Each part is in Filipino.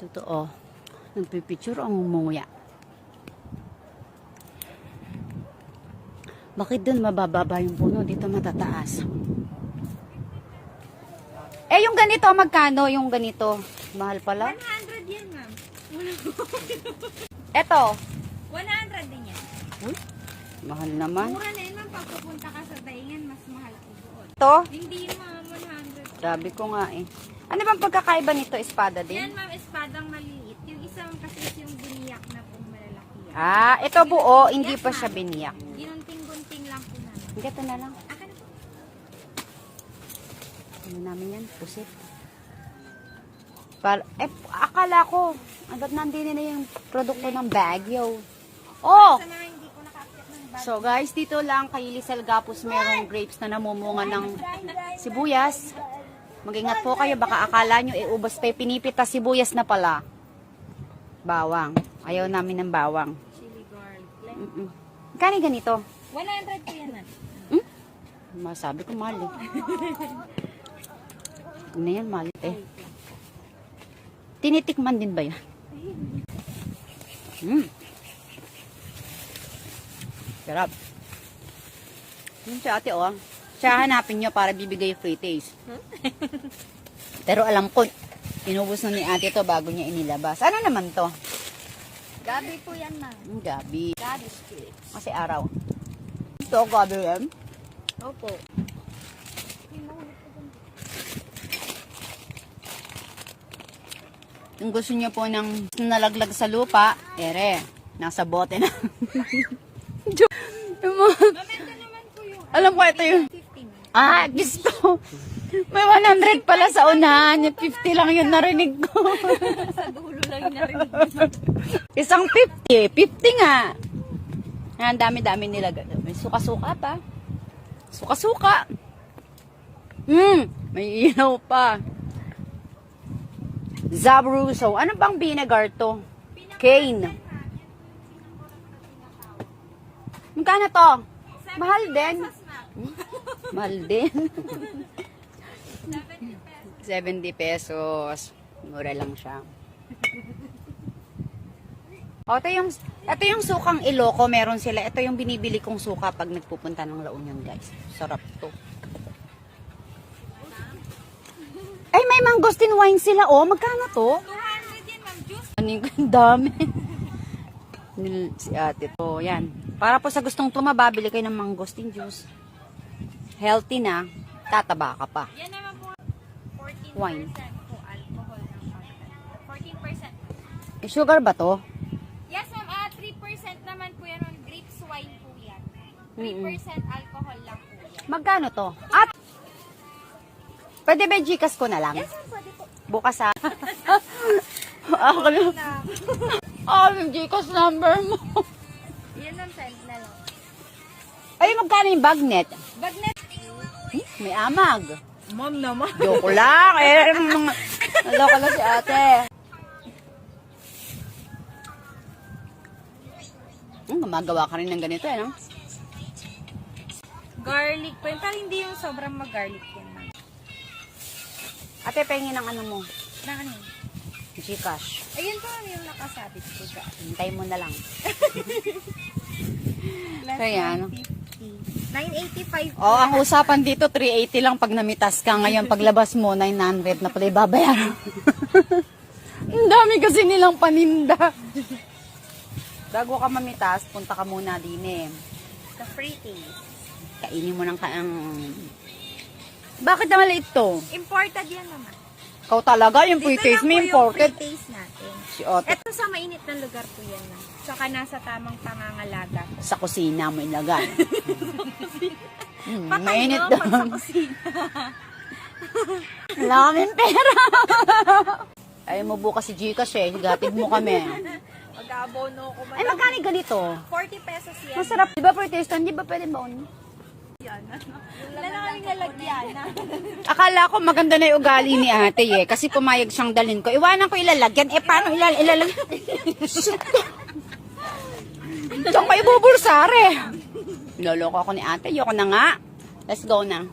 Totoo. Nagpipicture ang umunguya. Bakit dun mabababa yung puno? Dito matataas. Eh, yung ganito, magkano yung ganito? Mahal pala. 100 yan, ma'am. Eto. 100 din yan. Uy, mahal naman. Mura na yun, ma'am. Pag pupunta ka sa daingan, mas mahal po doon. Ito, Hindi, ma'am. 100. sabi ko nga eh. Ano bang pagkakaiba nito? Espada Yan, din? ma'am, espadang maliit. Yung isang kasi is yung biniyak na pong malalaki yan. Ah, ito buo, hindi pa siya biniyak. Ginunting-gunting lang po namin. Ito na lang. Aka na po. Ano namin yan? Pusit. Para, eh, akala ko, ah, ba't nandito na yung produkto ng Baguio? Oh! Hindi. So guys, dito lang kay Lisel Gapos merong grapes na namumunga ng sibuyas. Mag-ingat po kayo, baka akala nyo, eh, ubas pa yung pinipita sibuyas na pala. Bawang. Ayaw namin ng bawang. Chili garlic. Mm-mm. Kani ganito? 100 po yan, ma'am. Masabi ko mahal eh. Ano yan, mahal eh. Tinitikman din ba yan? Mm. Sarap. Yun si ate oh. Siya hanapin nyo para bibigay free taste. Pero alam ko, inubos na ni ate to bago niya inilabas. Ano naman to? Gabi po yan, ma'am. Mm, gabi. Gabi sticks. Kasi araw. Ito, gabi yan. Opo. Kung gusto niyo po ng nalaglag sa lupa, ere, nasa bote na. Yung alam ko ito yung, 50, ma'am. ah, gusto. May 100 pala sa unahan. Yung 50 lang yun narinig ko. Isang 50. 50 nga. Ang dami-dami nila. May suka-suka pa. Suka-suka. Hmm, may ilaw pa. Zabruso. Ano bang vinegar to? Cane. Magkano to? Mahal din. Hmm? Mahal din. 70 pesos. Mura lang siya. O, ito yung, ito yung sukang Iloko, meron sila. Ito yung binibili kong suka pag nagpupunta ng La Union, guys. Sarap to. Ay, may mangosteen wine sila, oh. Magkano to? 200 yan, ma'am. Juice. Ano yung dami? Si ate to, yan. Para po sa gustong tumaba, bili kayo ng mangosteen juice. Healthy na, tataba ka pa. Yan naman po. 14% Wine. Sugar ba to? Yes, ma'am. Ah, 3% naman po yan. Grapes wine po yan. 3% alcohol lang po yan. Magkano to? At, pwede ba Gcash ko na lang? Yes, ma'am. Pwede po. Bukas ha. Ako na. Na. Ah, yung Gcash number mo. Yan ang send na lang. Ay, magkano yung bagnet? Bagnet. Hmm, May amag. Ma'am naman. Joke lang. Eh, mga... Naloko na si ate. Hmm, gumagawa ka rin ng ganito, eh, no? Garlic po yun. Pero hindi yung sobrang mag-garlic yan, ma'am. Ate, pahingin ng ano mo. Na ano? yun? Gcash. Ayun po yung nakasabit ko dyan. Hintay mo na lang. So, yan. 985 Oh, ang usapan dito, 380 lang pag namitas ka. Ngayon, paglabas mo, 900 na pala ibabayaran. Ang dami kasi nilang paninda. Bago ka mamitas, punta ka muna din eh. Sa free taste. Kainin mo ng kaang... Bakit na maliit to? Imported yan naman. Ikaw talaga, yung free Dito taste mo imported. free taste natin. Si Otto, Ito sa mainit na lugar po yan. ma'am. Saka nasa tamang pangangalaga. sa kusina mo ilagay. Hmm, Patay mainit no, daw. sa kusina. Wala kaming pera. Ayaw mo bukas si Gcash eh. Gatid mo kami. Mag-abono ko Ay, magkano yung ganito? 40 pesos yan. Masarap. Di ba for taste Di ba pwede baon? Wala na kaming lalagyan. Akala ko maganda na yung ugali ni ate eh. Kasi pumayag siyang dalhin ko. Iwanan ko ilalagyan. Eh, paano ilal ilalagyan? Diyan ko ibubulsare. Loloko ako ni ate. Yoko na nga. Let's go na.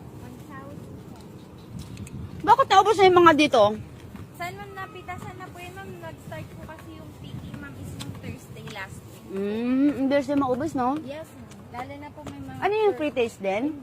Bakit naubos na yung mga dito? Saan man napitasan na po yun, ma'am? nag-start po kasi yung picky ma'am is yung Thursday last week. Mm, siya maubos, no? Yes, ma'am. Lalo na po may mga... Ano yung pre-taste din?